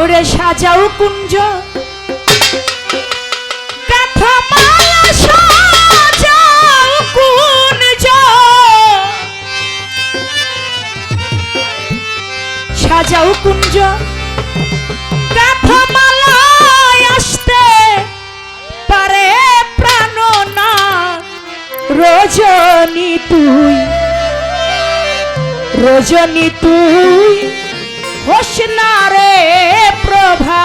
ওরে সাজাও কুঞ্জ। সাজাও কুঞ্জ। কাথমালায় আসতে পারে প্রাণ না। রজনী তুই রজনী তুই। হোসনা রে প্রভা।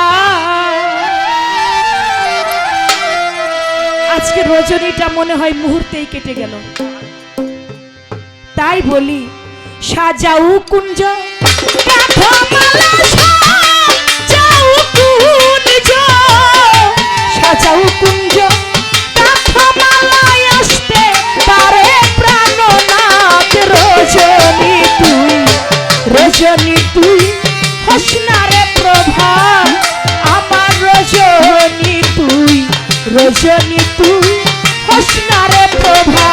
আজকে রজনীটা মনে হয় মুহূর্তেই কেটে গেল। তাই বলি সাজাউ কুঞ্জ মালা রোশনি তুই। হোসনারে প্রভা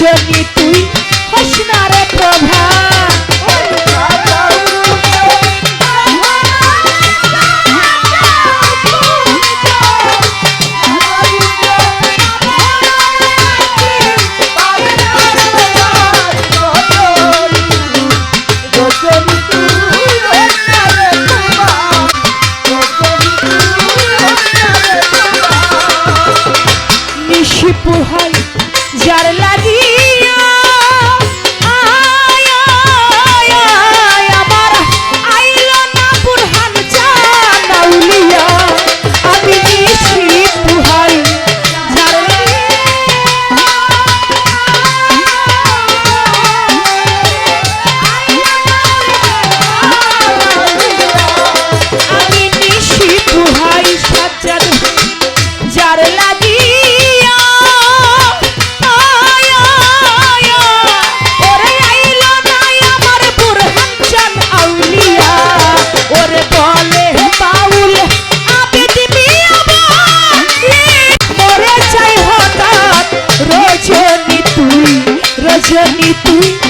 জনি তুই রজনী তুই?